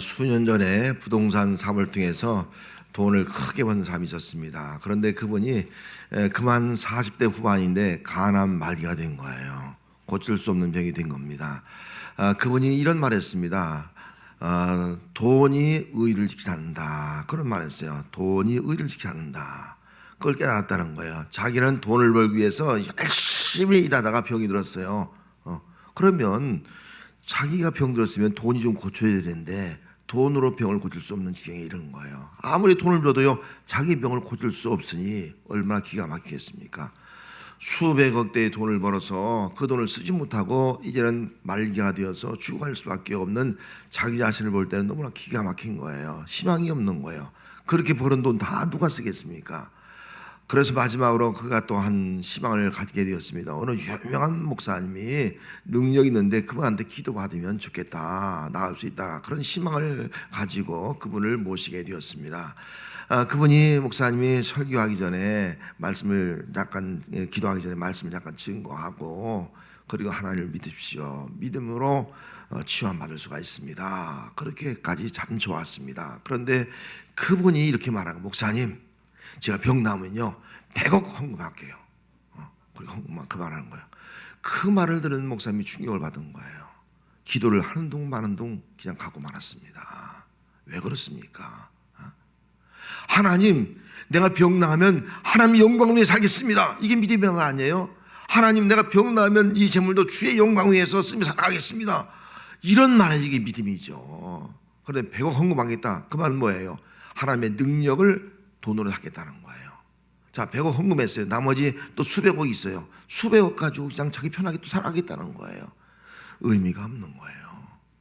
수년 전에 부동산 사업을 통해서 돈을 크게 번 사람이 있었습니다. 그런데 그분이 에, 그만 40대 후반인데 간암 말기가 된 거예요. 고칠 수 없는 병이 된 겁니다. 아, 그분이 이런 말했습니다. 아, 돈이 의를 지키지 않는다. 그런 말했어요. 돈이 의를 지키지 않는다. 그걸 깨달았다는 거예요. 자기는 돈을 벌기 위해서 열심히 일하다가 병이 들었어요. 어, 그러면 자기가 병 들었으면 돈이 좀 고쳐야 되는데 돈으로 병을 고칠 수 없는 지경에 이른 거예요. 아무리 돈을 줘도요 자기 병을 고칠 수 없으니 얼마나 기가 막히겠습니까? 수백억 대의 돈을 벌어서 그 돈을 쓰지 못하고 이제는 말기가 되어서 죽어갈 수밖에 없는 자기 자신을 볼 때는 너무나 기가 막힌 거예요. 희망이 없는 거예요. 그렇게 벌은 돈 다 누가 쓰겠습니까? 그래서 마지막으로 그가 또한 희망을 가지게 되었습니다. 어느 유명한 목사님이 능력 있는데 그분한테 기도받으면 좋겠다, 나을 수 있다 그런 희망을 가지고 그분을 모시게 되었습니다. 아, 그분이 목사님이 설교하기 전에 말씀을 약간 예, 기도하기 전에 말씀을 약간 증거하고 그리고 하나님을 믿으십시오. 믿음으로 어, 치유함 받을 수가 있습니다. 그렇게까지 참 좋았습니다. 그런데 그분이 이렇게 말하고 목사님 제가 병 나오면요 100억 헌금할게요. 어, 그리고 헌금만 그만하는 거예요. 그 말을 들은 목사님이 충격을 받은 거예요. 기도를 하는 둥 마는 둥 그냥 가고 말았습니다. 왜 그렇습니까? 어? 하나님, 내가 병 나면 하나님 영광 위에 살겠습니다. 이게 믿음의 말 아니에요? 하나님, 내가 병 나면 이 재물도 주의 영광 위에서 쓰며 살아가겠습니다. 이런 말이 이게 믿음이죠. 그런데 100억 헌금하겠다. 그 말은 뭐예요? 하나님의 능력을 돈으로 하겠다는 거예요. 자, 100억 헌금했어요. 나머지 또 수백억 있어요. 수백억 가지고 그냥 자기 편하게 또 살아가겠다는 거예요. 의미가 없는 거예요.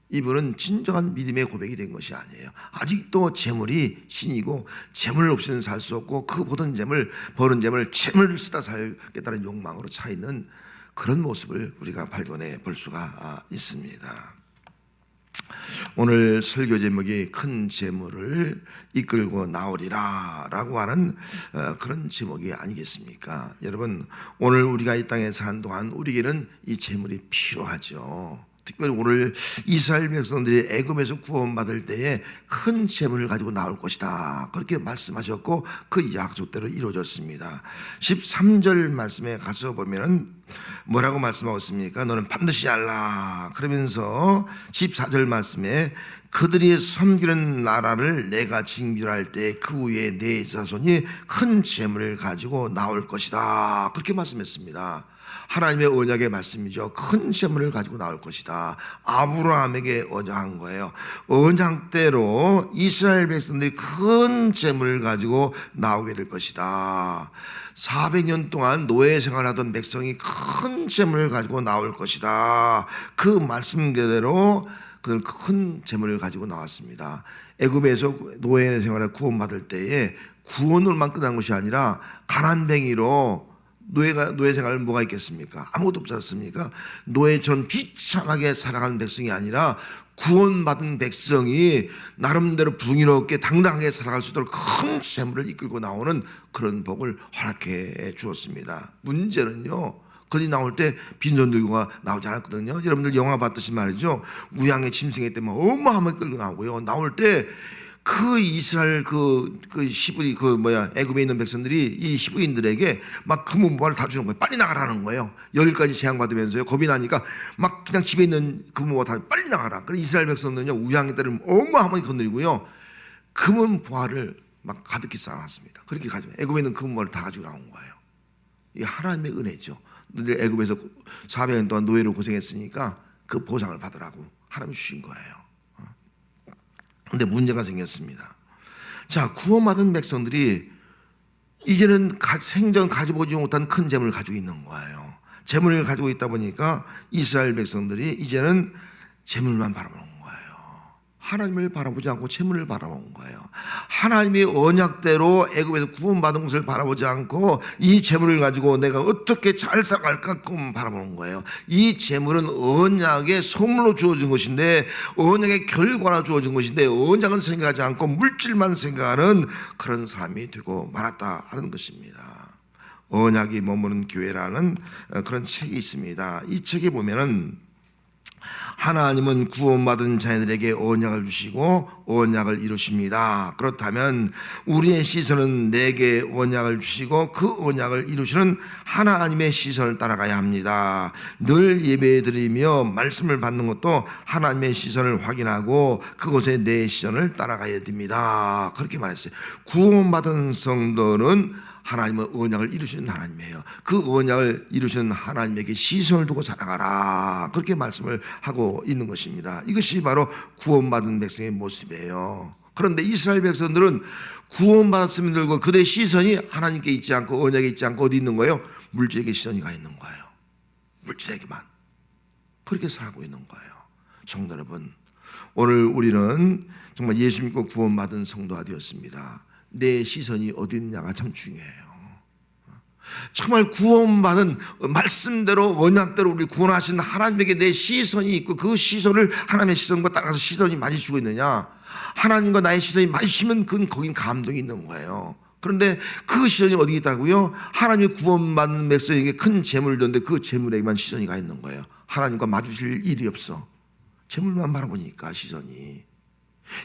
이분은 진정한 믿음의 고백이 된 것이 아니에요. 아직도 재물이 신이고 재물 없이는 살 수 없고 그 모든 재물 버는 재물 재물을 쓰다 살겠다는 욕망으로 차 있는 그런 모습을 우리가 발견해 볼 수가 아, 있습니다. 오늘 설교 제목이 큰 재물을 이끌고 나오리라 라고 하는 어, 그런 제목이 아니겠습니까? 여러분 오늘 우리가 이 땅에 사는 동안 우리에게는 이 재물이 필요하죠. 특별히 오늘 이스라엘 백성들이 애굽에서 구원받을 때에 큰 재물을 가지고 나올 것이다. 그렇게 말씀하셨고 그 약속대로 이루어졌습니다. 13절 말씀에 가서 보면은 뭐라고 말씀하고 있습니까? 너는 반드시 알라. 그러면서 14절 말씀에 그들이 섬기는 나라를 내가 징벌할 때 그 후에 내 자손이 큰 재물을 가지고 나올 것이다. 그렇게 말씀했습니다. 하나님의 언약의 말씀이죠. 큰 재물을 가지고 나올 것이다. 아브라함에게 언약한 거예요. 언약대로 이스라엘 백성들이 큰 재물을 가지고 나오게 될 것이다. 400년 동안 노예 생활하던 백성이 큰 재물을 가지고 나올 것이다. 그 말씀대로 그는 큰 재물을 가지고 나왔습니다. 애굽에서 노예 생활을 구원받을 때에 구원으로만 끝난 것이 아니라 가난뱅이로 노예가 노예 생활 뭐가 있겠습니까? 아무것도 없지 않습니까? 노예처럼 비참하게 살아가는 백성이 아니라 구원받은 백성이 나름대로 부흥롭게 당당하게 살아갈 수 있도록 큰 재물을 이끌고 나오는 그런 복을 허락해 주었습니다. 문제는요. 거기 나올 때 빈손 들고가 나오지 않았거든요. 여러분들 영화 봤듯이 말이죠. 우양의 짐승에 때문에 어마어마하게 끌고 나오고요. 나올 때 그 이스라엘 그, 그 시부리 그 뭐야 애굽에 있는 백성들이 이 시부인들에게 막 금은보화를 다 주는 거예요. 빨리 나가라는 거예요. 열까지 재앙 받으면서요. 겁이 나니까 막 그냥 집에 있는 금은보화 다 빨리 나가라. 그래 이스라엘 백성들은요 우양의 딸을 어마어마하게 건드리고요. 금은보화를 막 가득히 쌓아놨습니다. 그렇게 가지고 애굽에 있는 금은보화를 다 가지고 나온 거예요. 이게 하나님의 은혜죠. 너희들 애굽에서 400년 동안 노예로 고생했으니까 그 보상을 받으라고 하나님이 주신 거예요. 근데 문제가 생겼습니다. 자, 구원받은 백성들이 이제는 가- 생전 가져보지 못한 큰 재물을 가지고 있는 거예요. 재물을 가지고 있다 보니까 이스라엘 백성들이 이제는 재물만 바라보는 거예요. 하나님을 바라보지 않고 재물을 바라본 거예요. 하나님의 언약대로 애굽에서 구원받은 것을 바라보지 않고 이 재물을 가지고 내가 어떻게 잘 살아갈까 그것만 바라보는 거예요. 이 재물은 언약의 선물로 주어진 것인데 언약의 결과로 주어진 것인데 언약은 생각하지 않고 물질만 생각하는 그런 사람이 되고 말았다 하는 것입니다. 언약이 머무는 교회라는 어, 그런 책이 있습니다. 이 책에 보면은 하나님은 구원받은 자녀들에게 언약을 주시고 언약을 이루십니다. 그렇다면 우리의 시선은 내게 언약을 주시고 그 언약을 이루시는 하나님의 시선을 따라가야 합니다. 늘 예배 드리며 말씀을 받는 것도 하나님의 시선을 확인하고 그곳에 내 시선을 따라가야 됩니다. 그렇게 말했어요. 구원받은 성도는 하나님은 언약을 이루시는 하나님이에요. 그 언약을 이루시는 하나님에게 시선을 두고 살아가라. 그렇게 말씀을 하고 있는 것입니다. 이것이 바로 구원받은 백성의 모습이에요. 그런데 이스라엘 백성들은 구원받았음을 들고 그들의 시선이 하나님께 있지 않고 언약에 있지 않고 어디 있는 거예요? 물질에게 시선이 가 있는 거예요. 물질에게만. 그렇게 살고 있는 거예요. 성도 여러분, 오늘 우리는 정말 예수 믿고 구원받은 성도가 되었습니다. 내 시선이 어디 있느냐가 참 중요해요. 정말 구원받은 말씀대로 언약대로 우리 구원하신 하나님에게 내 시선이 있고 그 시선을 하나님의 시선과 따라서 시선이 맞으시고 있느냐? 하나님과 나의 시선이 맞으시면 그건 거긴 감동이 있는 거예요. 그런데 그 시선이 어디 있다고요? 하나님의 구원받는 백성에게 큰 재물을 줬는데 그 재물에게만 시선이 가 있는 거예요. 하나님과 마주칠 일이 없어. 재물만 바라보니까 시선이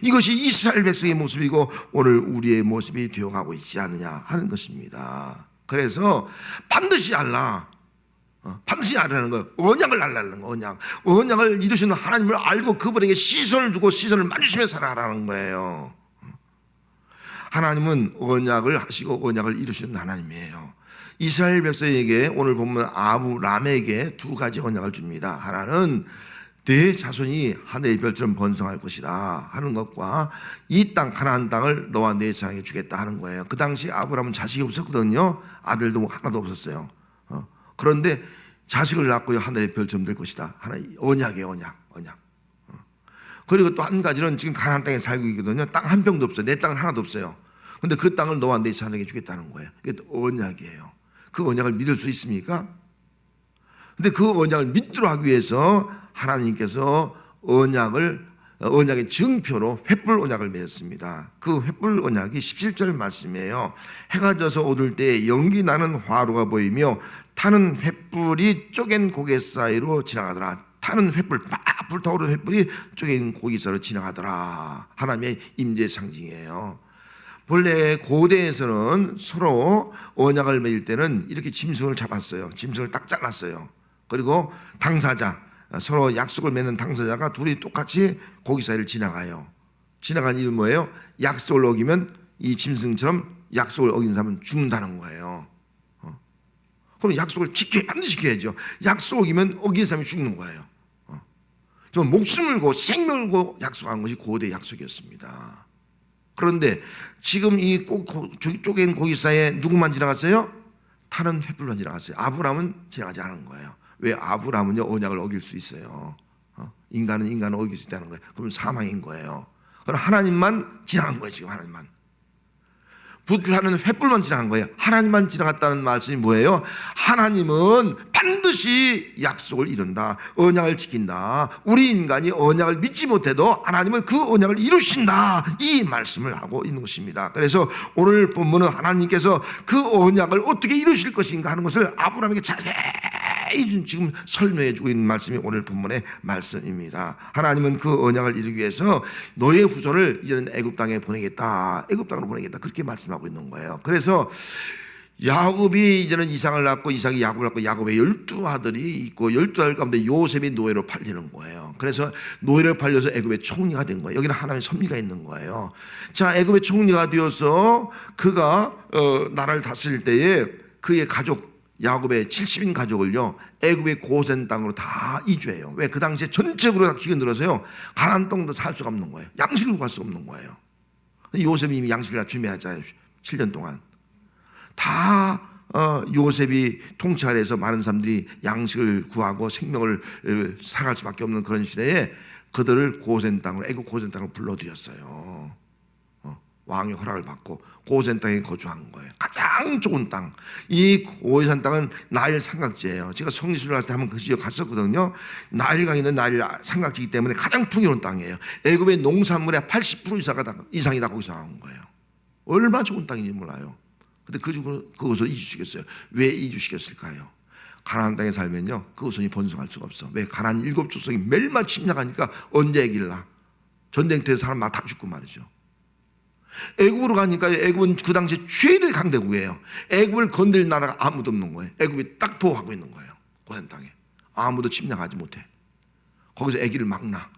이것이 이스라엘 백성의 모습이고 오늘 우리의 모습이 되어가고 있지 않느냐 하는 것입니다. 그래서 반드시 알라. 어, 반드시 알라는 거 언약을 알라는 거 언약. 언약을 이루시는 하나님을 알고 그분에게 시선을 두고 시선을 맞추시며 살아가라는 거예요. 하나님은 언약을 하시고 언약을 이루시는 하나님이에요. 이스라엘 백성에게 오늘 보면 아브람에게 두 가지 언약을 줍니다. 하나는 내 자손이 하늘의 별처럼 번성할 것이다 하는 것과 이 땅 가나안 땅을 너와 내 자손에게 주겠다 하는 거예요. 그 당시 아브라함은 자식이 없었거든요. 아들도 하나도 없었어요. 어. 그런데 자식을 낳고 하늘의 별처럼 될 것이다. 하나 언약의 언약, 언약. 어. 그리고 또 한 가지는 지금 가나안 땅에 살고 있거든요. 땅 한 평도 없어요. 내 땅은 하나도 없어요. 근데 그 땅을 너와 내 자손에게 주겠다는 거예요. 이게 또 언약이에요. 그 언약을 믿을 수 있습니까? 근데 그 언약을 믿도록 하기 위해서 하나님께서 언약을 언약의 증표로 횃불 언약을 맺었습니다. 그 횃불 언약이 17절 말씀이에요. 해가 져서 오들 때 연기 나는 화로가 보이며 타는 횃불이 쪼갠 고개 사이로 지나가더라. 타는 횃불 막 불타오르는 횃불이 쪼갠 고기 사이로 지나가더라. 하나님의 임재 상징이에요. 본래 고대에서는 서로 언약을 맺을 때는 이렇게 짐승을 잡았어요. 짐승을 딱 잘랐어요. 그리고 당사자 서로 약속을 맺는 당사자가 둘이 똑같이 고기 사이를 지나가요. 지나간 이유 뭐예요? 약속을 어기면 이 짐승처럼 약속을 어긴 사람은 죽는다는 거예요. 어? 그럼 약속을 지켜 반드시 지켜야죠. 약속 어기면 어긴 사람이 죽는 거예요. 어? 좀 목숨을 고 생명을 고 약속한 것이 고대 약속이었습니다. 그런데 지금 이 쪼갠 고기 사이에 누구만 지나갔어요? 타는 횃불만 지나갔어요. 아브라함은 지나가지 않은 거예요. 왜 아브라함은요 언약을 어길 수 있어요. 어? 인간은 인간을 어길 수 있다는 거예요. 그럼 사망인 거예요. 그럼 하나님만 지나간 거예요. 지금 하나님만. 불하는 횃불만 지나간 거예요. 하나님만 지나갔다는 말씀이 뭐예요? 하나님은 반드시 약속을 이룬다. 언약을 지킨다. 우리 인간이 언약을 믿지 못해도 하나님은 그 언약을 이루신다. 이 말씀을 하고 있는 것입니다. 그래서 오늘 본문은 하나님께서 그 언약을 어떻게 이루실 것인가 하는 것을 아브라함에게 자세히 지금 설명해 주고 있는 말씀이 오늘 본문의 말씀입니다. 하나님은 그 언약을 이루기 위해서 너의 후손을 이제는 애굽 땅에 보내겠다. 애굽 땅으로 보내겠다. 그렇게 말씀하고 있는 거예요. 그래서 야곱이 이제는 이상을 낳고 이삭이 야곱을 낳고 야곱의 열두 아들이 있고 열두 아들 가운데 요셉이 노예로 팔리는 거예요. 그래서 노예로 팔려서 애굽의 총리가 된 거예요. 여기는 하나님의 섭리가 있는 거예요. 자, 애굽의 총리가 되어서 그가 어, 나라를 다스릴 때에 그의 가족 야곱의 70인 가족을요 애굽의 고센 땅으로 다 이주해요. 왜 그 당시에 전체적으로 다 기근 들어서요 가난 땅도 살 수가 없는 거예요. 양식을 구할 수 없는 거예요. 요셉이 이미 양식을 다 준비하잖아요. 7년 동안 다 어, 요셉이 통찰해서 많은 사람들이 양식을 구하고 생명을 살아갈 수밖에 없는 그런 시대에 그들을 고센 땅으로 애굽 고센 땅으로 불러들였어요. 왕의 허락을 받고 고센 땅에 거주한 거예요. 가장 좋은 땅. 이 고센 땅은 나일 삼각지예요. 제가 성지순례 갔을 때 한번 그 지역 갔었거든요. 나일강 있는 나일 삼각지이기 때문에 가장 풍요로운 땅이에요. 애굽의 농산물의 80% 이상이 다, 이상이 다 거기서 나온 거예요. 얼마나 좋은 땅인지 몰라요. 근데 그 그곳을 이주시켰어요. 왜 이주시켰을까요? 가나안 땅에 살면요 그 후손이 번성할 수가 없어. 왜 가나안 일곱 족속이 매일만 침략하니까 언제 애기를 낳아? 전쟁터에서 사람 막 다 죽고 말이죠. 애굽으로 가니까 애굽은 그 당시 최대 강대국이에요. 애굽을 건들 나라가 아무도 없는 거예요. 애굽이 딱 보호하고 있는 거예요. 고센 땅에 아무도 침략하지 못해. 거기서 애기를 막 낳아.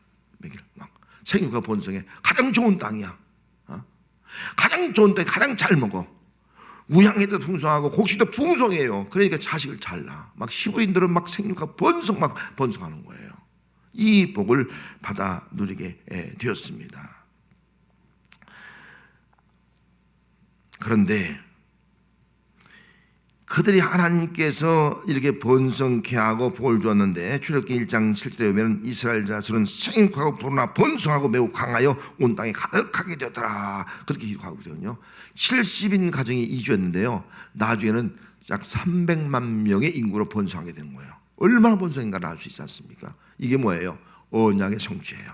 애기를 막 생육과 번성에 가장 좋은 땅이야. 어? 가장 좋은 땅, 가장 잘 먹어. 우양에도 풍성하고 곡식도 풍성해요. 그러니까 자식을 잘 낳아. 막 히브리인들은 막 생육과 번성 막 번성하는 거예요. 이 복을 받아 누리게 예, 되었습니다. 그런데 그들이 하나님께서 이렇게 번성케 하고 복을 주었는데 출애굽기 1장 7절에 보면 이스라엘 자손은 생육하고 불어나 번성하고 매우 강하여 온 땅에 가득하게 되었더라. 그렇게 기록하고 있거든요. 70인 가정이 이주했는데요. 나중에는 약 300만 명의 인구로 번성하게 되는 거예요. 얼마나 번성인가를 알 수 있지 않습니까? 이게 뭐예요? 언약의 성취예요.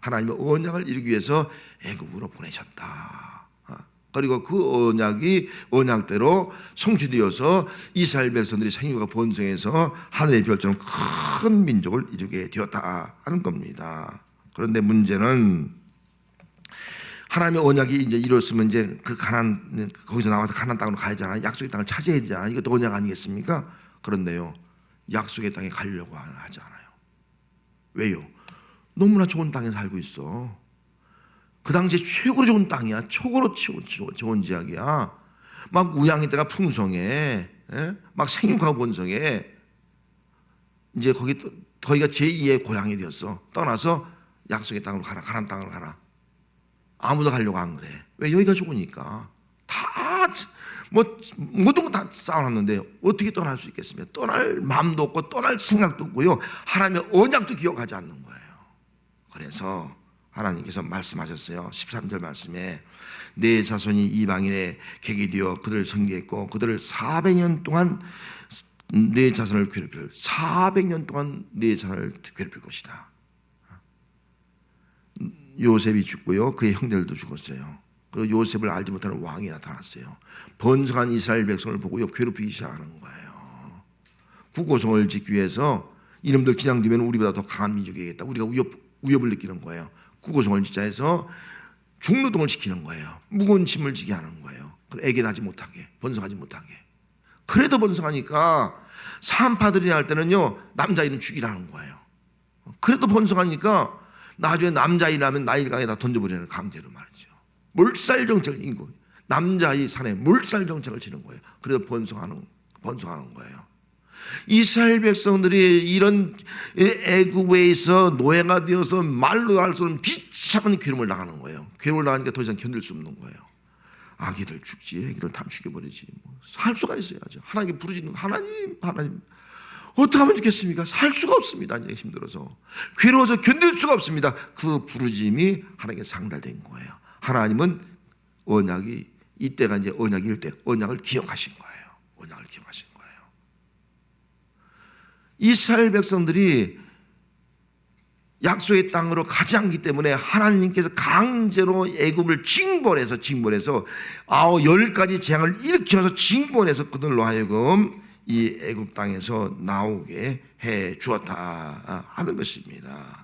하나님의 언약을 이루기 위해서 애굽으로 보내셨다 그리고 그 언약이 언약대로 성취되어서 이스라엘 백성들이 생유가 번성해서 하늘의 별처럼 큰 민족을 이루게 되었다 하는 겁니다. 그런데 문제는 하나님의 언약이 이제 이뤘으면 이제 그 가난 거기서 나와서 가난 땅으로 가야 되잖아. 약속의 땅을 차지해야 되잖아. 이것도 언약 아니겠습니까? 그런데요. 약속의 땅에 가려고 하지 않아요. 왜요? 너무나 좋은 땅에 살고 있어. 그 당시 최고로 좋은 땅이야. 최고로 좋은 지역이야. 막 우양이 때가 풍성해. 예? 막 생육하고 번성해. 이제 거기 거기가 제2의 고향이 되었어. 떠나서 약속의 땅으로 가라. 가난 땅으로 가라. 아무도 가려고 안 그래. 왜 여기가 좋으니까. 다 뭐 모든 거 다 쌓아놨는데 어떻게 떠날 수 있겠습니까? 떠날 마음도 없고 떠날 생각도 없고요. 하나님의 언약도 기억하지 않는 거예요. 그래서 하나님께서 말씀하셨어요. 13절 말씀에 내 자손이 이방인의 객이 되어 그들을 섬기했고 그들을 400년 동안 내 자손을 괴롭힐 400년 동안 내 자손을 괴롭힐 것이다. 요셉이 죽고요. 그의 형들도 죽었어요. 그리고 요셉을 알지 못하는 왕이 나타났어요. 번성한 이스라엘 백성을 보고요. 괴롭히기 시작하는 거예요. 국고성을 짓기 위해서 이름들 기냥되면 우리보다 더 강한 민족이겠다. 우리가 위협, 위협을 느끼는 거예요. 구고성을 짓자 해서 중노동을 시키는 거예요. 무거운 짐을 지게 하는 거예요. 애기 나지 못하게, 번성하지 못하게. 그래도 번성하니까 산파들이 할 때는요, 남자일은 죽이라는 거예요. 그래도 번성하니까 나중에 남자 일하면 나일강에다 던져버리는 강제로 말이죠. 몰살 정책을 인고 남자의 산에 몰살 정책을 치는 거예요. 그래서 번성하는 번성하는 거예요. 이스라엘 백성들이 이런 애굽에서 노예가 되어서 말로 할 수 없는 비참한 괴로움을 당하는 거예요. 괴로움을 당하니까 더 이상 견딜 수 없는 거예요. 아기들 죽지, 아기들 다 죽여버리지. 뭐. 살 수가 있어야죠. 하나님께 부르짖는 거. 하나님, 하나님. 어떻게 하면 좋겠습니까? 살 수가 없습니다. 이제 힘들어서. 괴로워서 견딜 수가 없습니다. 그 부르짐이 하나님께 상달된 거예요. 하나님은 언약이, 이때가 이제 언약일 때, 언약을 기억하신 거예요. 언약을 기억하신. 이스라엘 백성들이 약속의 땅으로 가지 않기 때문에 하나님께서 강제로 애굽을 징벌해서 징벌해서 아홉 열 가지 재앙을 일으켜서 징벌해서 그들로 하여금 이 애굽 땅에서 나오게 해 주었다 하는 것입니다.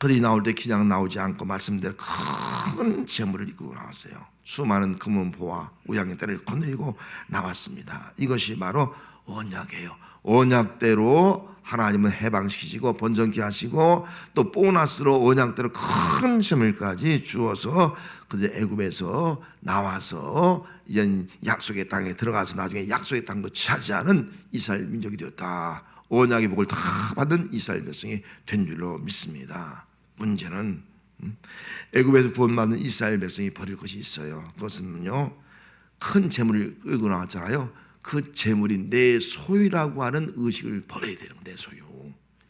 그들이 나올 때 그냥 나오지 않고 말씀대로 큰 재물을 이끌고 나왔어요. 수많은 금은보와 우양의 때를 거느리고 나왔습니다. 이것이 바로 언약이에요. 언약대로 하나님은 해방시키시고 번성케 하시고 또 보너스로 언약대로 큰 재물까지 주어서 그들 애굽에서 나와서 이런 약속의 땅에 들어가서 나중에 약속의 땅도 차지하는 이스라엘 민족이 되었다. 언약의 복을 다 받은 이스라엘 백성이 된 줄로 믿습니다. 문제는 음, 애굽에서 구원받은 이스라엘 백성이 버릴 것이 있어요. 그것은요 큰 재물을 끌고 나왔잖아요. 그 재물이 내 소유라고 하는 의식을 버려야 되는 내 소유.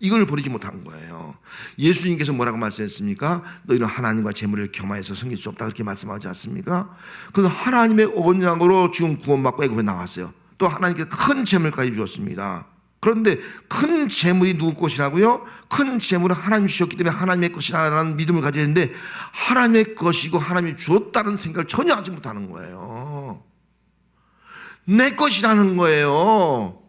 이걸 버리지 못한 거예요. 예수님께서 뭐라고 말씀했습니까? 너희는 하나님과 재물을 겸하여서 섬길 수 없다 그렇게 말씀하지 않습니까? 그 하나님의 언약으로 지금 구원받고 애굽에 나왔어요. 또 하나님께 큰 재물까지 주었습니다. 그런데 큰 재물이 누구 것이라고요? 큰 재물은 하나님 주셨기 때문에 하나님의 것이라는 믿음을 가져야 되는데 하나님의 것이고 하나님이 주었다는 생각을 전혀 하지 못하는 거예요. 내 것이라는 거예요.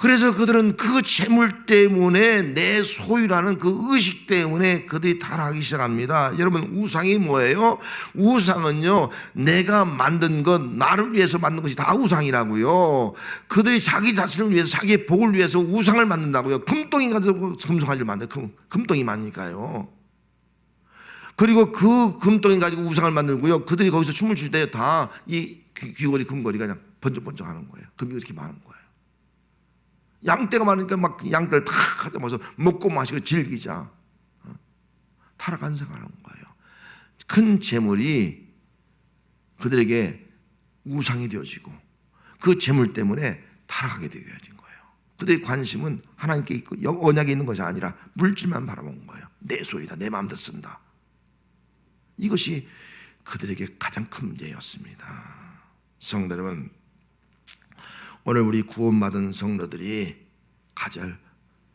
그래서 그들은 그 재물 때문에 내 소유라는 그 의식 때문에 그들이 타락하기 시작합니다. 여러분 우상이 뭐예요? 우상은요 내가 만든 것 나를 위해서 만든 것이 다 우상이라고요. 그들이 자기 자신을 위해서 자기의 복을 위해서 우상을 만든다고요. 금덩이 가지고 금송아지를 만들 금 금덩이 만니까요. 그리고 그 금덩이 가지고 우상을 만들고요. 그들이 거기서 춤을 출 때 다 이 귀걸이 금거리가 그냥 번쩍번쩍하는 거예요. 금이 그렇게 많은 거예요. 양떼가 많으니까 막 양떼를 탁 하다 마서 먹고 마시고 즐기자. 어? 타락한 생각하는 거예요. 큰 재물이 그들에게 우상이 되어지고 그 재물 때문에 타락하게 되어진 거예요. 그들의 관심은 하나님께 있고 언약에 있는 것이 아니라 물질만 바라본 거예요. 내 소유다, 내 마음대로 쓴다. 이것이 그들에게 가장 큰 문제였습니다. 성도 여러분, 오늘 우리 구원받은 성도들이 가질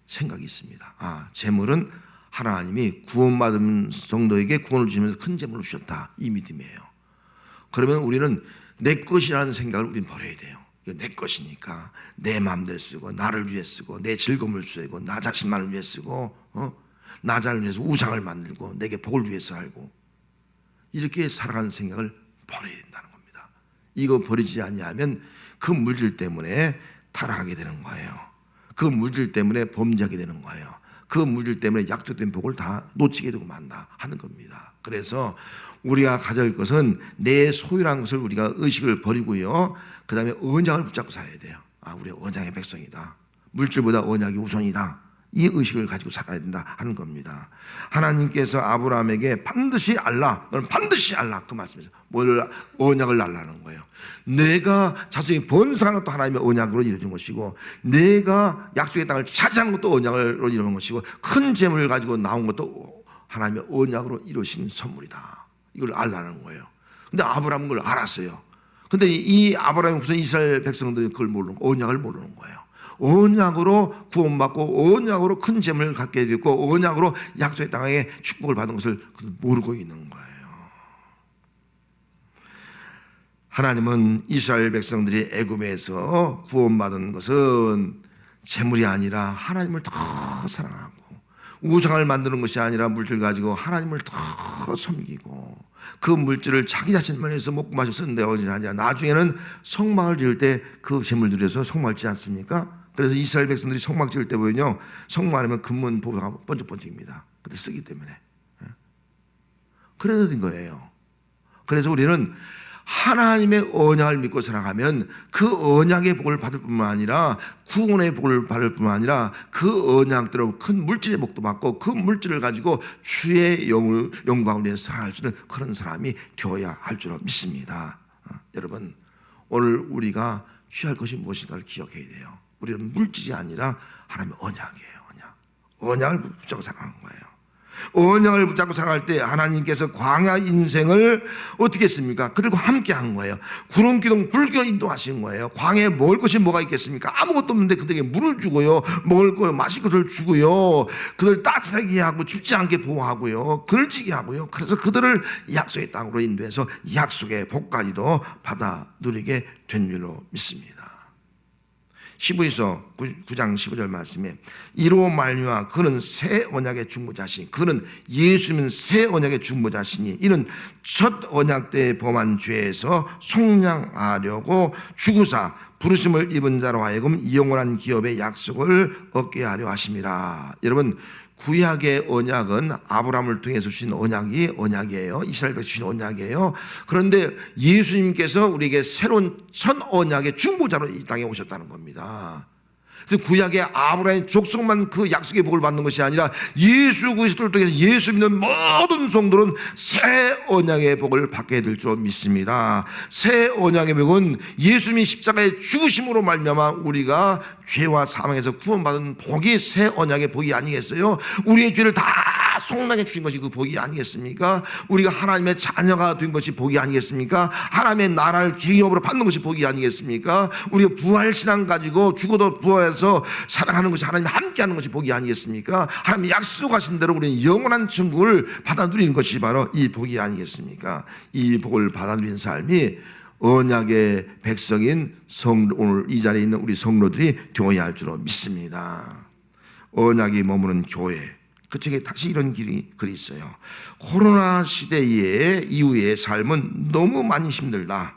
생각이 있습니다. 아, 재물은 하나님이 구원받은 성도에게 구원을 주시면서 큰 재물을 주셨다. 이 믿음이에요. 그러면 우리는 내 것이라는 생각을 우리는 버려야 돼요. 내 것이니까 내 마음대로 쓰고 나를 위해 쓰고 내 즐거움을 쓰고 나 자신만을 위해 쓰고 어? 나 자신을 위해서 우상을 만들고 내게 복을 위해서 살고 이렇게 살아가는 생각을 버려야 된다는 겁니다. 이거 버리지 않냐면 그 물질 때문에 타락하게 되는 거예요. 그 물질 때문에 범죄하게 되는 거예요. 그 물질 때문에 약속된 복을 다 놓치게 되고 만다 하는 겁니다. 그래서 우리가 가질 것은 내 소유라는 것을 우리가 의식을 버리고요. 그 다음에 언약을 붙잡고 살아야 돼요. 아, 우리 언약의 백성이다. 물질보다 언약이 우선이다. 이 의식을 가지고 살아야 된다 하는 겁니다. 하나님께서 아브라함에게 반드시 알라, 너는 반드시 알라 그 말씀이죠. 뭘 언약을 알라는 거예요. 내가 자손이 번성하는 것도 하나님의 언약으로 이루어진 것이고, 내가 약속의 땅을 차지하는 것도 언약으로 이루어진 것이고, 큰 재물을 가지고 나온 것도 하나님의 언약으로 이루어진 선물이다. 이걸 알라는 거예요. 근데 아브라함은 그걸 알았어요. 근데 이 아브라함이 무슨 이스라엘 백성들이 그걸 모르는 거, 언약을 모르는 거예요. 언약으로 구원받고 언약으로 큰 재물을 갖게 됐고 언약으로 약속의 땅에 축복을 받은 것을 모르고 있는 거예요. 하나님은 이스라엘 백성들이 애굽에서 구원받은 것은 재물이 아니라 하나님을 더 사랑하고 우상을 만드는 것이 아니라 물질 가지고 하나님을 더 섬기고 그 물질을 자기 자신만 해서 먹고 마셔 쓰는 데가 아니라 나중에는 성막을 지을 때 그 재물 들여서 성막을 짓지 않습니까? 그래서 이스라엘 백성들이 성막 지을 때 보면요 성막하면 금문 보배가 번쩍번쩍입니다. 그때 쓰기 때문에 예. 그래서 된 거예요. 그래서 우리는 하나님의 언약을 믿고 살아가면 그 언약의 복을 받을 뿐만 아니라 구원의 복을 받을 뿐만 아니라 그 언약대로 큰 물질의 복도 받고 그 물질을 가지고 주의 영을 영광을 위해서 살아갈 수 있는 그런 사람이 되어야 할줄 믿습니다. 어, 여러분 오늘 우리가 취할 것이 무엇인가를 기억해야 돼요. 우리는 물질이 아니라 하나님의 언약이에요. 언약. 언약을 붙잡고 살아가는 거예요. 언약을 붙잡고 살아갈 때 하나님께서 광야 인생을 어떻게 했습니까? 그들과 함께 한 거예요. 구름 기둥 불기로 인도하신 거예요. 광야에 먹을 것이 뭐가 있겠습니까? 아무것도 없는데 그들에게 물을 주고요. 먹을 거 마실 것을 주고요. 그들 따뜻하게 하고 춥지 않게 보호하고요. 걸지게 하고요. 그래서 그들을 약속의 땅으로 인도해서 약속의 복까지도 받아 누리게 된 줄로 믿습니다. 시부리서 9장 15절 말씀에 이로 말미암아 그는 새 언약의 중보자신 그는 예수는 새 언약의 중보자시니 이는 첫 언약 때 범한 죄에서 속량하려고 주구사 부르심을 입은 자로 하여금 영원한 기업의 약속을 얻게 하려 하심이라 여러분 구약의 언약은 아브라함을 통해서 주신 언약이 언약이에요. 이스라엘에서 주신 언약이에요. 그런데 예수님께서 우리에게 새로운 첫 언약의 중보자로 이 땅에 오셨다는 겁니다. 그래서 구약의 아브라함의 족속만 그 약속의 복을 받는 것이 아니라 예수 그리스도를 통해서 예수 믿는 모든 성도는 새 언약의 복을 받게 될 줄 믿습니다. 새 언약의 복은 예수님이 십자가의 죽으심으로 말미암아 우리가 죄와 사망에서 구원받은 복이 새 언약의 복이 아니겠어요? 우리의 죄를 다 속량해 주신 것이 그 복이 아니겠습니까? 우리가 하나님의 자녀가 된 것이 복이 아니겠습니까? 하나님의 나라를 기업으로 받는 것이 복이 아니겠습니까? 우리가 부활 신앙 가지고 죽어도 부활해서 살아가는 것이 하나님 함께하는 것이 복이 아니겠습니까? 하나님 약속하신 대로 우리는 영원한 천국을 받아 누리는 것이 바로 이 복이 아니겠습니까? 이 복을 받아 누리는 삶이 언약의 백성인 성 오늘 이 자리에 있는 우리 성로들이 되어야 할 줄로 믿습니다. 언약이 머무는 교회. 그 책에 다시 이런 길이 글이 있어요. 코로나 시대의 이후의 삶은 너무 많이 힘들다.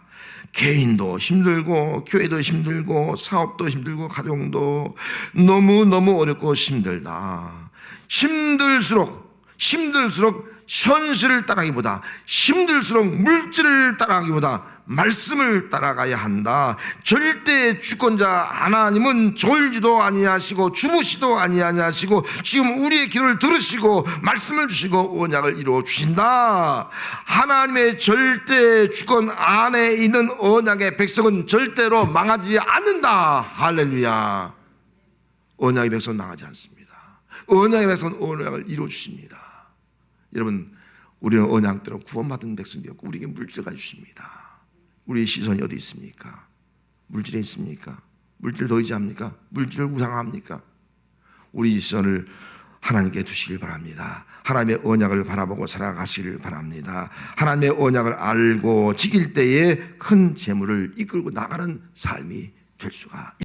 개인도 힘들고 교회도 힘들고 사업도 힘들고 가정도 너무 너무 어렵고 힘들다. 힘들수록 힘들수록 현실을 따라가기보다 힘들수록 물질을 따라가기보다 말씀을 따라가야 한다. 절대 주권자 하나님은 졸지도 아니하시고 주무시도 아니하시고 지금 우리의 기도를 들으시고 말씀을 주시고 언약을 이루어 주신다. 하나님의 절대 주권 안에 있는 언약의 백성은 절대로 망하지 않는다. 할렐루야. 언약의 백성은 망하지 않습니다. 언약의 백성은 언약을 이루어 주십니다. 여러분, 우리는 언약대로 구원받은 백성이었고 우리에게 물질을 주십니다. 우리의 시선이 어디 있습니까? 물질에 있습니까? 물질 더 의지합니까? 물질을 우상합니까? 우리 시선을 하나님께 두시길 바랍니다. 하나님의 언약을 바라보고 살아가시길 바랍니다. 하나님의 언약을 알고 지킬 때에 큰 재물을 이끌고 나가는 삶이 될 수가